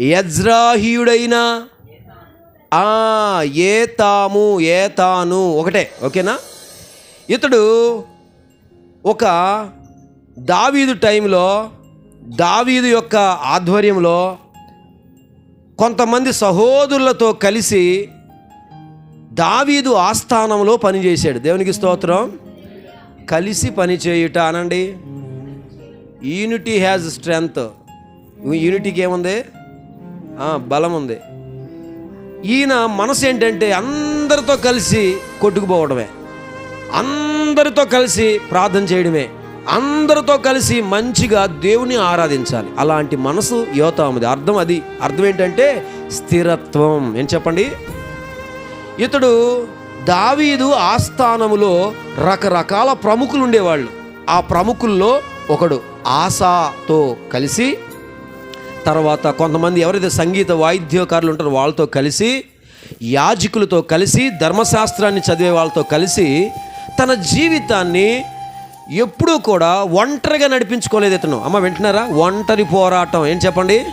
యజ్రాహీయుడైన ఆ, ఏతాము ఏతాను. ఒకటే ఓకేనా? ఇతడు ఒక దావీదు టైంలో దావీదు యొక్క ఆధ్వర్యంలో కొంతమంది సహోదరులతో కలిసి దావీదు ఆస్థానంలో పనిచేశాడు. దేవునికి స్తోత్రం. కలిసి పనిచేయుట అనండి. యూనిటీ హ్యాజ్ స్ట్రెంగ్త్ యూనిటీకి ఏముంది? బలం ఉంది. ఈయన మనసు ఏంటంటే అందరితో కలిసి కొట్టుకుపోవడమే. అందరితో కలిసి ప్రార్థన చేయడమే. అందరితో కలిసి మంచిగా దేవుని ఆరాధించాలి. అలాంటి మనసు యోతాముది. అర్థం అది. అర్థం ఏంటంటే స్థిరత్వం. ఏం చెప్పండి? ఇతడు దావీదు ఆస్థానములో రకరకాల ప్రముఖులు ఉండేవాళ్ళు ఆ ప్రముఖుల్లో ఒకడు ఆశాతో కలిసి తర్వాత కొంతమంది ఎవరైతే సంగీత వాయిద్యకారులు ఉంటారో వాళ్ళతో కలిసి యాజకులతో కలిసి ధర్మశాస్త్రాన్ని చదివే వాళ్ళతో కలిసి తన జీవితాన్ని ఎప్పుడూ కూడా ఒంటరిగా నడిపించుకోలేదు ఇతను. అమ్మ వింటున్నారా? ఒంటరి పోరాటం. ఏం చెప్పండి?